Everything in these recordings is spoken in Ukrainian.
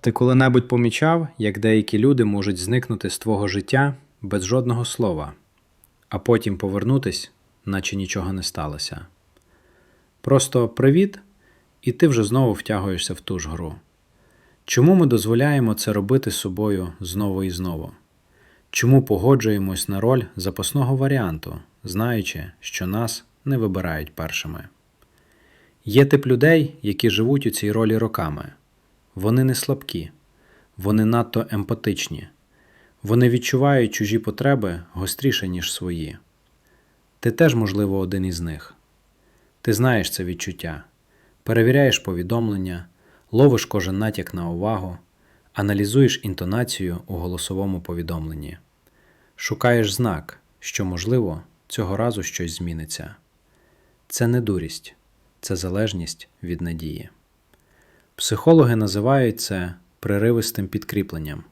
Ти коли-небудь помічав, як деякі люди можуть зникнути з твого життя без жодного слова, а потім повернутись, наче нічого не сталося. Просто привіт, і ти вже знову втягуєшся в ту ж гру. Чому ми дозволяємо це робити з собою знову і знову? Чому погоджуємось на роль запасного варіанту, знаючи, що нас не вибирають першими? Є тип людей, які живуть у цій ролі роками. Вони не слабкі, вони надто емпатичні, вони відчувають чужі потреби гостріше, ніж свої. Ти теж, можливо, один із них. Ти знаєш це відчуття, перевіряєш повідомлення, ловиш кожен натяк на увагу, аналізуєш інтонацію у голосовому повідомленні, шукаєш знак, що, можливо, цього разу щось зміниться. Це не дурість, це залежність від надії. Психологи називають це приривистим підкріпленням,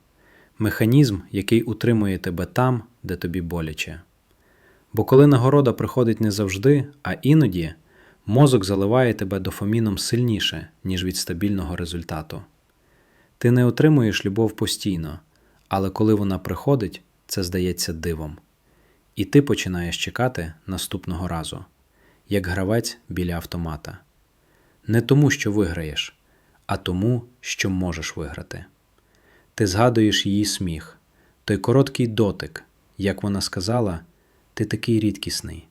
механізм, який утримує тебе там, де тобі боляче. Бо коли нагорода приходить не завжди, а іноді, мозок заливає тебе дофаміном сильніше, ніж від стабільного результату. Ти не отримуєш любов постійно, але коли вона приходить, це здається дивом. І ти починаєш чекати наступного разу, як гравець біля автомата. Не тому, що виграєш, а тому, що можеш виграти. Ти згадуєш її сміх, той короткий дотик, як вона сказала, ти такий рідкісний,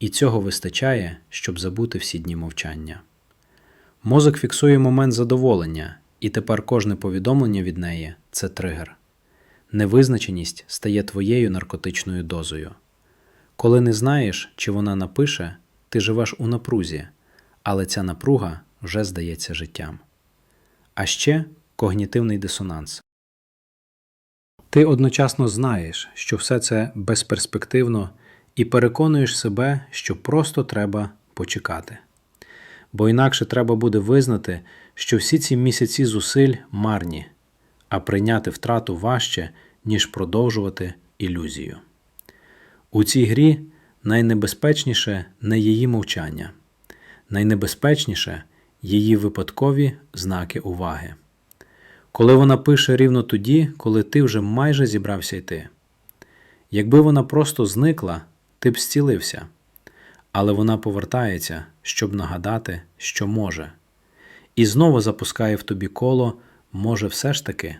і цього вистачає, щоб забути всі дні мовчання. Мозок фіксує момент задоволення, і тепер кожне повідомлення від неї це тригер. Невизначеність стає твоєю наркотичною дозою. Коли не знаєш, чи вона напише, ти живеш у напрузі, але ця напруга вже здається життям. А ще когнітивний дисонанс. Ти одночасно знаєш, що все це безперспективно, і переконуєш себе, що просто треба почекати. Бо інакше треба буде визнати, що всі ці місяці зусиль марні, а прийняти втрату важче, ніж продовжувати ілюзію. У цій грі найнебезпечніше не її мовчання, найнебезпечніше її випадкові знаки уваги. Коли вона пише рівно тоді, коли ти вже майже зібрався йти. Якби вона просто зникла, ти б зцілився, але вона повертається, щоб нагадати, що може, і знову запускає в тобі коло, може, все ж таки.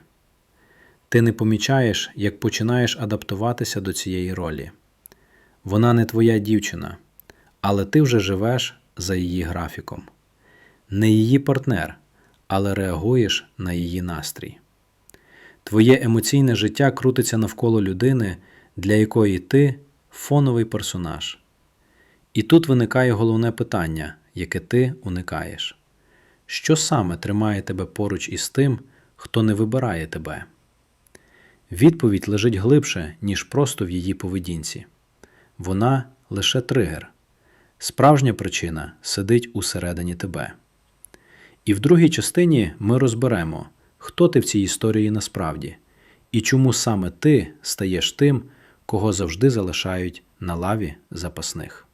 Ти не помічаєш, як починаєш адаптуватися до цієї ролі. Вона не твоя дівчина, але ти вже живеш за її графіком. Не її партнер, але реагуєш на її настрій. Твоє емоційне життя крутиться навколо людини, для якої ти фоновий персонаж. І тут виникає головне питання, яке ти уникаєш: що саме тримає тебе поруч із тим, хто не вибирає тебе? Відповідь лежить глибше, ніж просто в її поведінці. Вона лише тригер. Справжня причина сидить усередині тебе. І в другій частині ми розберемо, хто ти в цій історії насправді, і чому саме ти стаєш тим, кого завжди залишають на лаві запасних.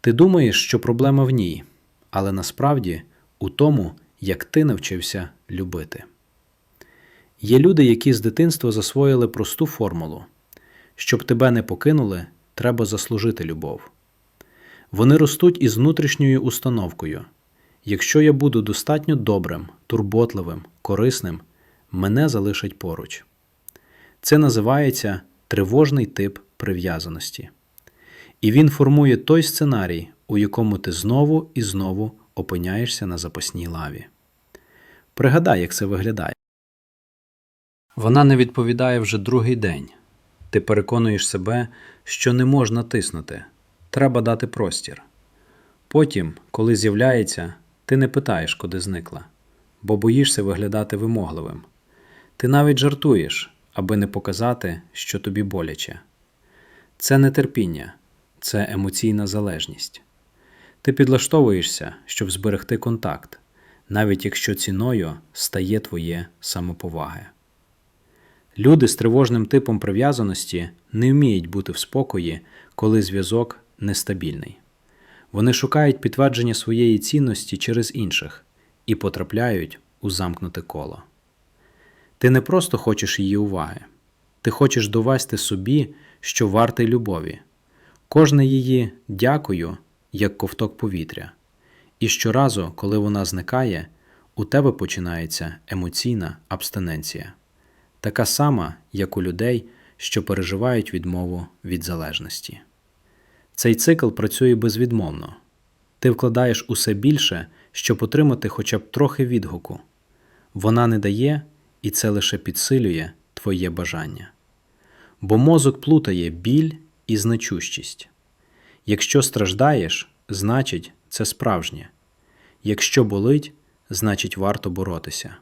Ти думаєш, що проблема в ній, але насправді у тому, як ти навчився любити. Є люди, які з дитинства засвоїли просту формулу щоб тебе не покинули, треба заслужити любов. Вони ростуть із внутрішньою установкою якщо я буду достатньо добрим, турботливим, корисним, мене залишать поруч. Це називається тривожний тип прив'язаності. І він формує той сценарій, у якому ти знову і знову опиняєшся на запасній лаві. Пригадай, як це виглядає. Вона не відповідає вже другий день. Ти переконуєш себе, що не можна тиснути, треба дати простір. Потім, коли з'являється, ти не питаєш, куди зникла, бо боїшся виглядати вимогливим. Ти навіть жартуєш, аби не показати, що тобі боляче. Це не терпіння, це емоційна залежність. Ти підлаштовуєшся, щоб зберегти контакт, навіть якщо ціною стає твоє самоповаги. Люди з тривожним типом прив'язаності не вміють бути в спокої, коли зв'язок нестабільний. Вони шукають підтвердження своєї цінності через інших і потрапляють у замкнуте коло. Ти не просто хочеш її уваги, ти хочеш довести собі, що вартий любові. Кожне її дякую, як ковток повітря. І щоразу, коли вона зникає, у тебе починається емоційна абстиненція, така сама, як у людей, що переживають відмову від залежності. Цей цикл працює безвідмовно. Ти вкладаєш усе більше, щоб отримати хоча б трохи відгуку. Вона не дає, і це лише підсилює твоє бажання. Бо мозок плутає біль і значущість. Якщо страждаєш, значить це справжнє. Якщо болить, значить варто боротися.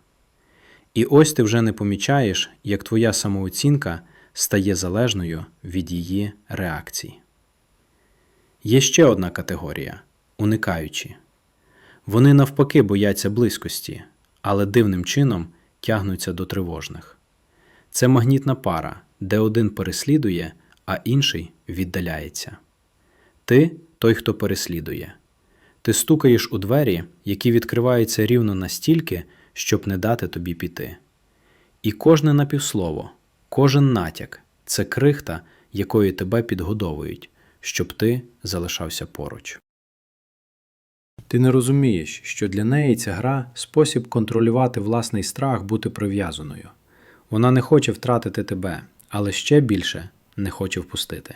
І ось ти вже не помічаєш, як твоя самооцінка стає залежною від її реакцій. Є ще одна категорія уникаючі. Вони навпаки бояться близькості, але дивним чином тягнуться до тривожних. Це магнітна пара, де один переслідує, а інший віддаляється. Ти той, хто переслідує. Ти стукаєш у двері, які відкриваються рівно настільки, щоб не дати тобі піти. І кожне напівслово, кожен натяк це крихта, якою тебе підгодовують, щоб ти залишався поруч. Ти не розумієш, що для неї ця гра спосіб контролювати власний страх бути прив'язаною. Вона не хоче втратити тебе, але ще більше не хоче впустити.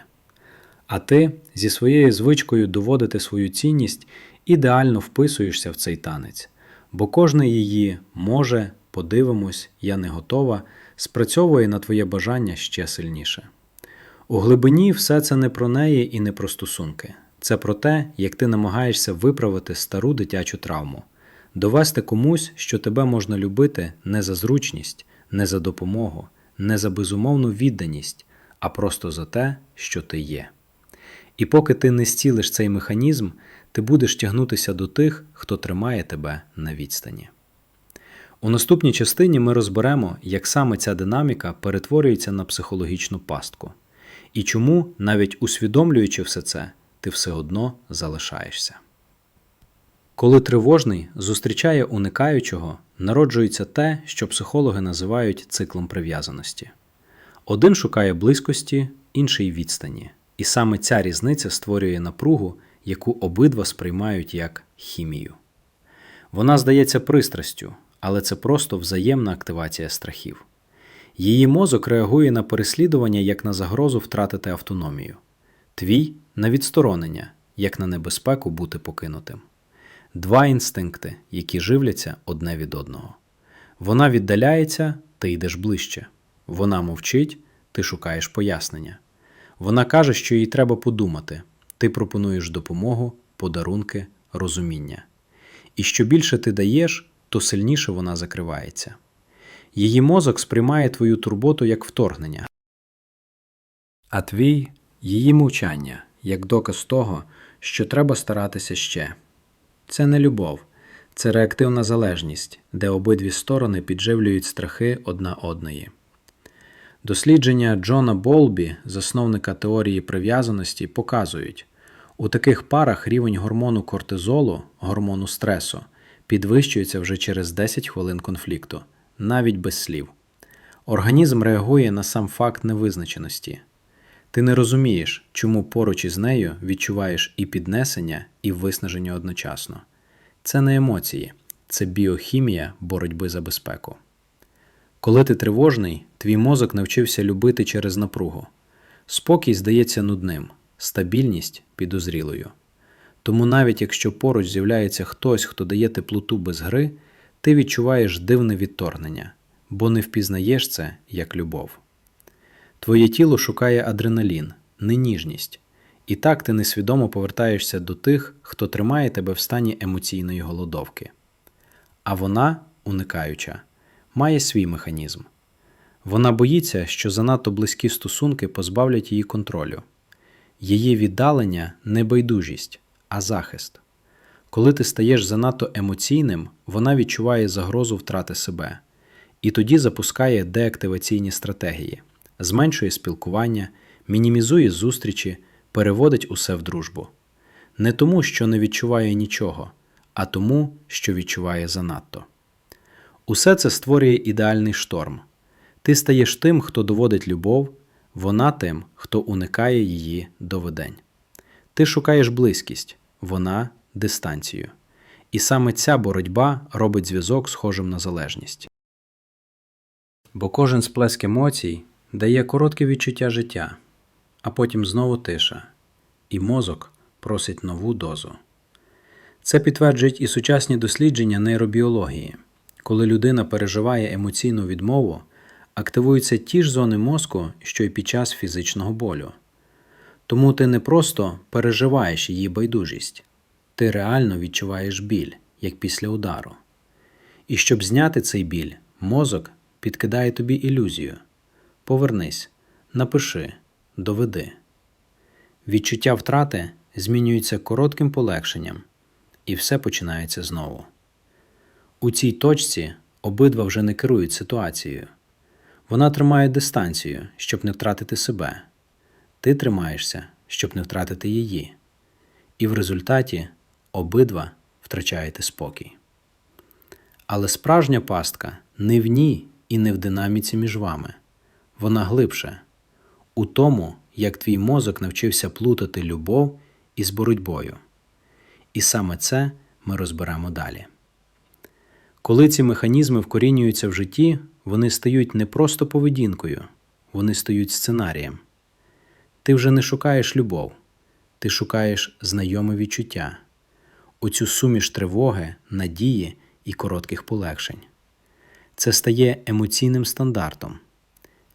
А ти зі своєю звичкою доводити свою цінність ідеально вписуєшся в цей танець, бо кожне її може, подивимось, я не готова, спрацьовує на твоє бажання ще сильніше. У глибині все це не про неї і не про стосунки. Це про те, як ти намагаєшся виправити стару дитячу травму, довести комусь, що тебе можна любити не за зручність, не за допомогу, не за безумовну відданість, а просто за те, що ти є. І поки ти не стілиш цей механізм, ти будеш тягнутися до тих, хто тримає тебе на відстані. У наступній частині ми розберемо, як саме ця динаміка перетворюється на психологічну пастку, і чому, навіть усвідомлюючи все це, ти все одно залишаєшся. Коли тривожний зустрічає уникаючого, народжується те, що психологи називають циклом прив'язаності. Один шукає близькості, інший відстані, і саме ця різниця створює напругу, яку обидва сприймають як хімію. Вона здається пристрастю, але це просто взаємна активація страхів. Її мозок реагує на переслідування як на загрозу втратити автономію, твій на відсторонення, як на небезпеку бути покинутим. Два інстинкти, які живляться одне від одного. Вона віддаляється, ти йдеш ближче. Вона мовчить, ти шукаєш пояснення. Вона каже, що їй треба подумати. Ти пропонуєш допомогу, подарунки, розуміння. І що більше ти даєш, то сильніше вона закривається. Її мозок сприймає твою турботу як вторгнення, а твій її мовчання як доказ того, що треба старатися ще. Це не любов, це реактивна залежність, де обидві сторони підживлюють страхи одна одної. Дослідження Джона Болбі, засновника теорії прив'язаності, показують, у таких парах рівень гормону кортизолу, гормону стресу, підвищується вже через 10 хвилин конфлікту, навіть без слів. Організм реагує на сам факт невизначеності. Ти не розумієш, чому поруч із нею відчуваєш і піднесення, і виснаження одночасно. Це не емоції, це біохімія боротьби за безпеку. Коли ти тривожний, твій мозок навчився любити через напругу. Спокій здається нудним, стабільність підозрілою. Тому навіть якщо поруч з'являється хтось, хто дає теплоту без гри, ти відчуваєш дивне відторгнення, бо не впізнаєш це як любов. Твоє тіло шукає адреналін, не ніжність, і так ти несвідомо повертаєшся до тих, хто тримає тебе в стані емоційної голодовки. А вона, уникаюча, має свій механізм. Вона боїться, що занадто близькі стосунки позбавлять її контролю. Її віддалення не байдужість, а захист. Коли ти стаєш занадто емоційним, вона відчуває загрозу втрати себе і тоді запускає деактиваційні стратегії, зменшує спілкування, мінімізує зустрічі, переводить усе в дружбу. Не тому, що не відчуває нічого, а тому, що відчуває занадто. Усе це створює ідеальний шторм. Ти стаєш тим, хто доводить любов, вона тим, хто уникає її доведень. Ти шукаєш близькість, вона дистанцію. І саме ця боротьба робить зв'язок схожим на залежність. Бо кожен сплеск емоцій дає коротке відчуття життя, а потім знову тиша, і мозок просить нову дозу. Це підтверджують і сучасні дослідження нейробіології. Коли людина переживає емоційну відмову, активуються ті ж зони мозку, що й під час фізичного болю. Тому ти не просто переживаєш її байдужість, ти реально відчуваєш біль, як після удару. І щоб зняти цей біль, мозок підкидає тобі ілюзію. Повернись, напиши, доведи. Відчуття втрати змінюється коротким полегшенням, і все починається знову. У цій точці обидва вже не керують ситуацією. Вона тримає дистанцію, щоб не втратити себе. Ти тримаєшся, щоб не втратити її. І в результаті обидва втрачаєте спокій. Але справжня пастка не в ній і не в динаміці між вами. Вона глибше у тому, як твій мозок навчився плутати любов із боротьбою. І саме це ми розберемо далі. Коли ці механізми вкорінюються в житті, вони стають не просто поведінкою, вони стають сценарієм. Ти вже не шукаєш любов, ти шукаєш знайоме відчуття, оцю суміш тривоги, надії і коротких полегшень. Це стає емоційним стандартом.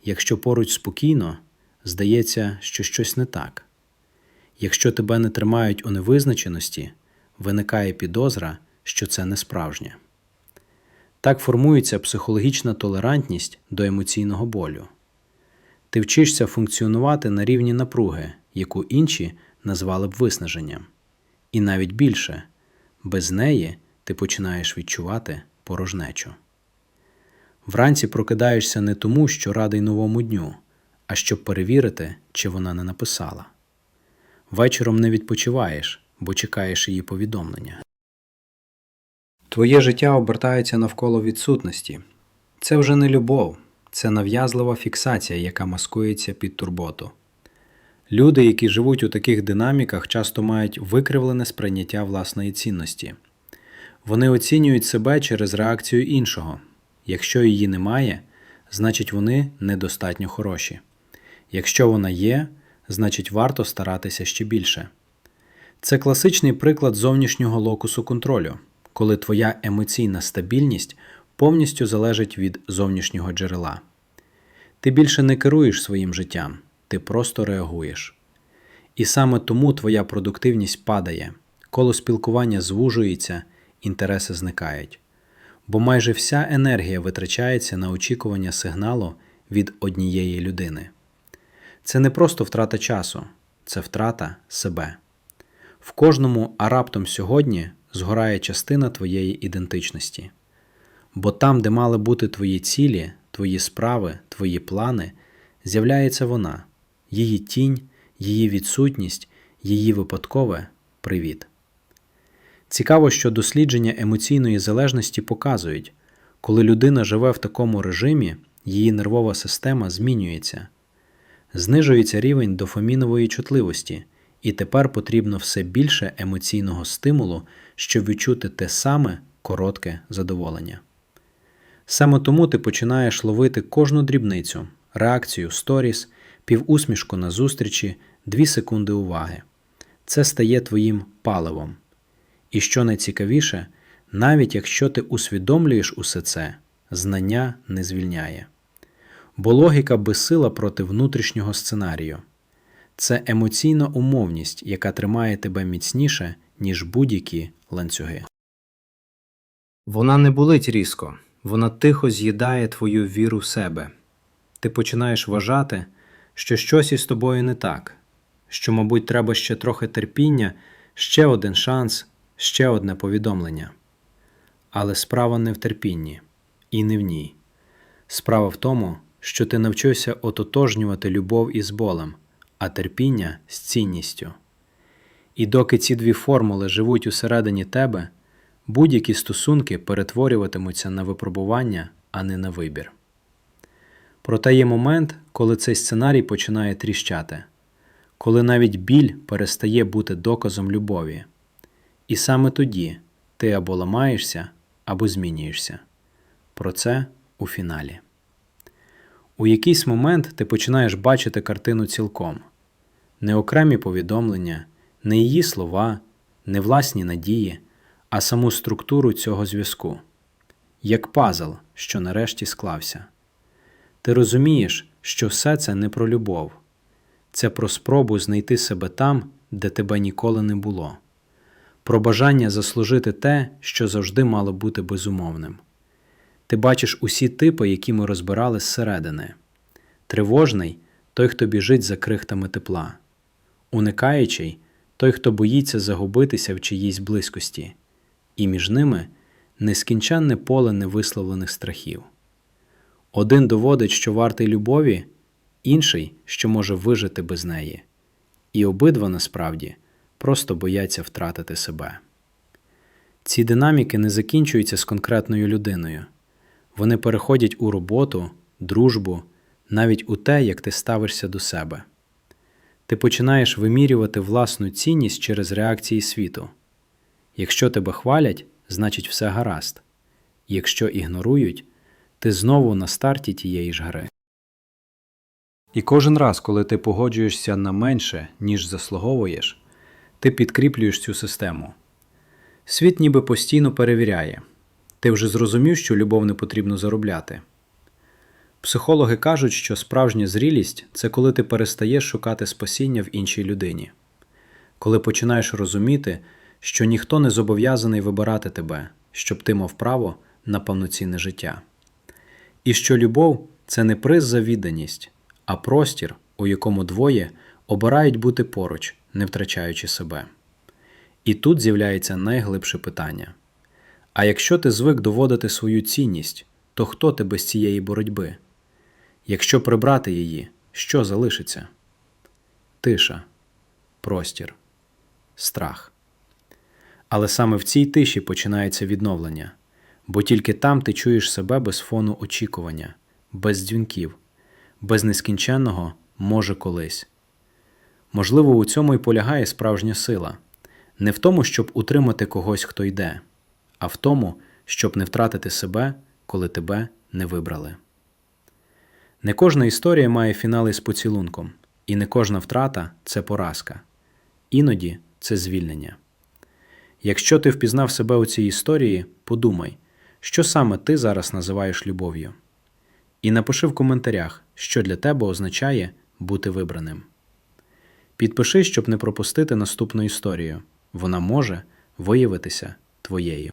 Якщо поруч спокійно, здається, що щось не так. Якщо тебе не тримають у невизначеності, виникає підозра, що це не справжнє. Так формується психологічна толерантність до емоційного болю. Ти вчишся функціонувати на рівні напруги, яку інші назвали б виснаженням. І навіть більше, без неї ти починаєш відчувати порожнечу. Вранці прокидаєшся не тому, що радий новому дню, а щоб перевірити, чи вона не написала. Вечором не відпочиваєш, бо чекаєш її повідомлення. Твоє життя обертається навколо відсутності. Це вже не любов, це нав'язлива фіксація, яка маскується під турботу. Люди, які живуть у таких динаміках, часто мають викривлене сприйняття власної цінності. Вони оцінюють себе через реакцію іншого. Якщо її немає, значить вони недостатньо хороші. Якщо вона є, значить варто старатися ще більше. Це класичний приклад зовнішнього локусу контролю, коли твоя емоційна стабільність повністю залежить від зовнішнього джерела. Ти більше не керуєш своїм життям, ти просто реагуєш. І саме тому твоя продуктивність падає, коло спілкування звужується, інтереси зникають. Бо майже вся енергія витрачається на очікування сигналу від однієї людини. Це не просто втрата часу, це втрата себе. В кожному, а раптом сьогодні згорає частина твоєї ідентичності. Бо там, де мали бути твої цілі, твої справи, твої плани, з'являється вона, її тінь, її відсутність, її випадкове привіт. Цікаво, що дослідження емоційної залежності показують, коли людина живе в такому режимі, її нервова система змінюється, знижується рівень дофамінової чутливості, і тепер потрібно все більше емоційного стимулу, щоб відчути те саме коротке задоволення. Саме тому ти починаєш ловити кожну дрібницю, реакцію сторіс, півусмішку на зустрічі, дві секунди уваги. Це стає твоїм паливом. І що найцікавіше, навіть якщо ти усвідомлюєш усе це, знання не звільняє. Бо логіка безсила проти внутрішнього сценарію це емоційна умовність, яка тримає тебе міцніше, ніж будь-які ланцюги. Вона не болить різко, вона тихо з'їдає твою віру в себе. Ти починаєш вважати, що щось із тобою не так, що, мабуть, треба ще трохи терпіння, ще один шанс, ще одне повідомлення. Але справа не в терпінні і не в ній. Справа в тому, що ти навчився ототожнювати любов із болем, а терпіння з цінністю. І доки ці дві формули живуть усередині тебе, будь-які стосунки перетворюватимуться на випробування, а не на вибір. Проте є момент, коли цей сценарій починає тріщати, коли навіть біль перестає бути доказом любові. І саме тоді ти або ламаєшся, або змінюєшся. Про це у фіналі. У якийсь момент ти починаєш бачити картину цілком, не окремі повідомлення, не її слова, не власні надії, а саму структуру цього зв'язку, як пазл, що нарешті склався. Ти розумієш, що все це не про любов, це про спробу знайти себе там, де тебе ніколи не було, про бажання заслужити те, що завжди мало бути безумовним. Ти бачиш усі типи, які ми розбирали зсередини. Тривожний той, хто біжить за крихтами тепла, уникаючий той, хто боїться загубитися в чиїсь близькості, і між ними нескінченне поле невисловлених страхів. Один доводить, що вартий любові, інший, що може вижити без неї, і обидва насправді просто бояться втратити себе. Ці динаміки не закінчуються з конкретною людиною, вони переходять у роботу, дружбу, навіть у те, як ти ставишся до себе. Ти починаєш вимірювати власну цінність через реакції світу. Якщо тебе хвалять, значить все гаразд. Якщо ігнорують, ти знову на старті тієї ж гри. І кожен раз, коли ти погоджуєшся на менше, ніж заслуговуєш, ти підкріплюєш цю систему. Світ ніби постійно перевіряє ти вже зрозумів, що любов не потрібно заробляти. Психологи кажуть, що справжня зрілість це коли ти перестаєш шукати спасіння в іншій людині, коли починаєш розуміти, що ніхто не зобов'язаний вибирати тебе, щоб ти мав право на повноцінне життя. І що любов це не приз за відданість, а простір, у якому двоє обирають бути поруч, не втрачаючи себе. І тут з'являється найглибше питання. А якщо ти звик доводити свою цінність, то хто ти без цієї боротьби? Якщо прибрати її, що залишиться? Тиша, простір, страх. Але саме в цій тиші починається відновлення, бо тільки там ти чуєш себе без фону очікування, без дзвінків, без нескінченного може колись. Можливо, у цьому й полягає справжня сила не в тому, щоб утримати когось, хто йде, а в тому, щоб не втратити себе, коли тебе не вибрали. Не кожна історія має фінал із поцілунком, і не кожна втрата це поразка. Іноді це звільнення. Якщо ти впізнав себе у цій історії, подумай, що саме ти зараз називаєш любов'ю. І напиши в коментарях, що для тебе означає бути вибраним. Підпиши, щоб не пропустити наступну історію. Вона може виявитися твоєю.